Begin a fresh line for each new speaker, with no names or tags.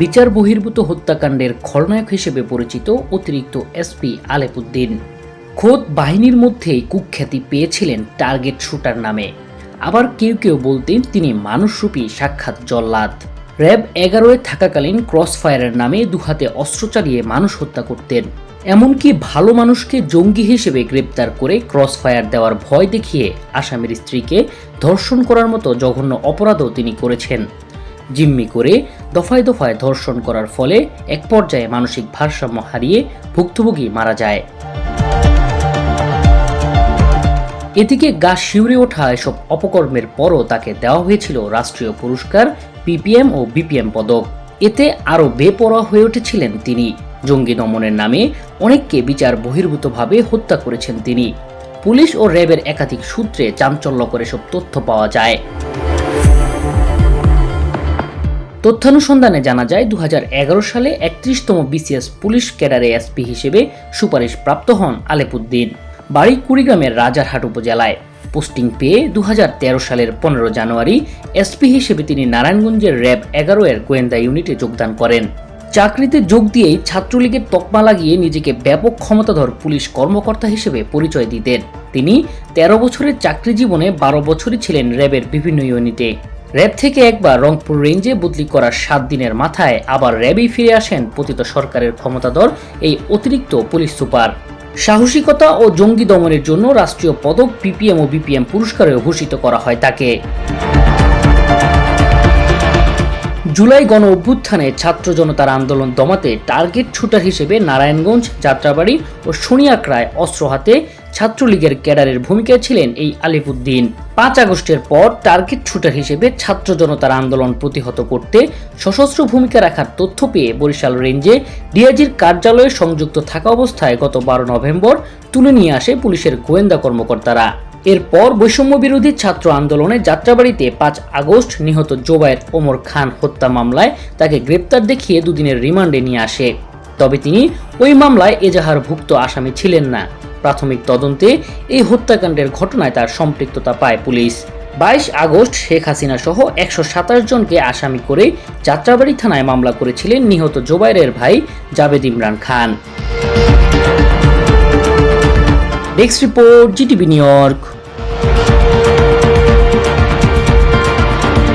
বিচার বহির্ভূত হত্যাকাণ্ডের খলনায়ক হিসেবে পরিচিত অতিরিক্ত এসপি আলেপুদ্দিন। খোদ বাহিনীর মধ্যেই কুখ্যাতি পেয়েছিলেন টার্গেট শুটার নামে। আবার কেউ কেউ বলতেন তিনি মানুষরূপী সাক্ষাৎ জল্লাদ। র্যাব এগারোয় থাকাকালীন ক্রস ফায়ারের নামে দুহাতে অস্ত্র চালিয়ে মানুষ হত্যা করতেন। এমনকি ভালো মানুষকে জঙ্গি হিসেবে গ্রেপ্তার করে ক্রস ফায়ার দেওয়ার ভয় দেখিয়ে আসামির স্ত্রীকে ধর্ষণ করার মতো জঘন্য অপরাধও তিনি করেছেন। জিম্মি করে দফায় দফায় ধর্ষণ করার ফলে এক পর্যায়ে মানসিক ভারসাম্য হারিয়ে ভুক্তভোগী মারা যায়। এদিকে গা শিউরে ওঠা এসব অপকর্মের পরও তাকে দেওয়া হয়েছিল রাষ্ট্রীয় পুরস্কার, পিপিএম ও বিপিএম পদক। এতে আরও বেপরোয়া হয়ে উঠেছিলেন তিনি। জঙ্গি দমনের নামে অনেককে বিচার বহির্ভূতভাবে হত্যা করেছেন তিনি। পুলিশ ও র্যাবের একাধিক সূত্রে চাঞ্চল্যকর এসব তথ্য পাওয়া যায়। তথ্যানুসন্ধানে জানা যায় দু হাজার এগারো সালে একত্রিশতম বিসিএস পুলিশ ক্যাডারে এসপি হিসেবে সুপারিশ প্রাপ্ত হন আলেপুদ্দিন। বাড়ি কুড়িগ্রামের রাজারহাট উপজেলায়। পোস্টিং পেয়ে দু হাজার তেরো সালের পনেরো জানুয়ারি এসপি হিসেবে তিনি নারায়ণগঞ্জের র্যাব এগারো এর গোয়েন্দা ইউনিটে যোগদান করেন। চাকরিতে যোগ দিয়েই ছাত্রলীগের তকমা লাগিয়ে নিজেকে ব্যাপক ক্ষমতাধর পুলিশ কর্মকর্তা হিসেবে পরিচয় দিতেন। তিনি তেরো বছরের চাকরি জীবনে বারো বছরই ছিলেন র্যাবের বিভিন্ন ইউনিটে। র্যাব থেকে একবার রংপুর রেঞ্জে বদলি করার সাত দিনের মাথায় আবার র্যাবেই ফিরে আসেন পতিত সরকারের ক্ষমতাধর এই অতিরিক্ত পুলিশ সুপার। সাহসিকতা ও জঙ্গি দমনের জন্য রাষ্ট্রীয় পদক পিপিএম ও বিপিএম পুরস্কারেও ভূষিত করা হয় তাকে। জুলাই গণ অভ্যুত্থানে ছাত্র জনতার আন্দোলন দমাতে টার্গেট শুটার হিসেবে নারায়ণগঞ্জ, যাত্রাবাড়ি ও সোনিয়াকড়ায় অস্ত্র হাতে ছাত্রলীগের ক্যাডারের ভূমিকায় ছিলেন এই আলিফুদ্দিন। পাঁচ আগস্টের পর টার্গেট শুটার হিসেবে ছাত্র জনতার আন্দোলন প্রতিহত করতে সশস্ত্র ভূমিকা রাখার তথ্য পেয়ে বরিশাল রেঞ্জে ডিআইজির কার্যালয়ে সংযুক্ত থাকা অবস্থায় গত বারো নভেম্বর তুলে নিয়ে আসে পুলিশের গোয়েন্দা কর্মকর্তারা। এরপর বৈষম্য বিরোধী ছাত্র আন্দোলনে যাত্রাবাড়িতে পাঁচ আগস্ট নিহত জোবায়ের ওমর খান হত্যা মামলায় তাকে গ্রেপ্তার দেখিয়ে দুদিনের রিমান্ডে নিয়ে আসে। তবে তিনি ওই মামলায় এজাহারভুক্ত আসামি ছিলেন না। প্রাথমিক তদন্তে এই হত্যাকাণ্ডের ঘটনায় তার সম্পৃক্ততা পায় পুলিশ। বাইশ আগস্ট শেখ হাসিনা সহ একশো সাতাশ জনকে আসামি করে যাত্রাবাড়ি থানায় মামলা করেছিলেন নিহত জোবাইরের ভাই Javed Imran Khan. Desk report GTV New York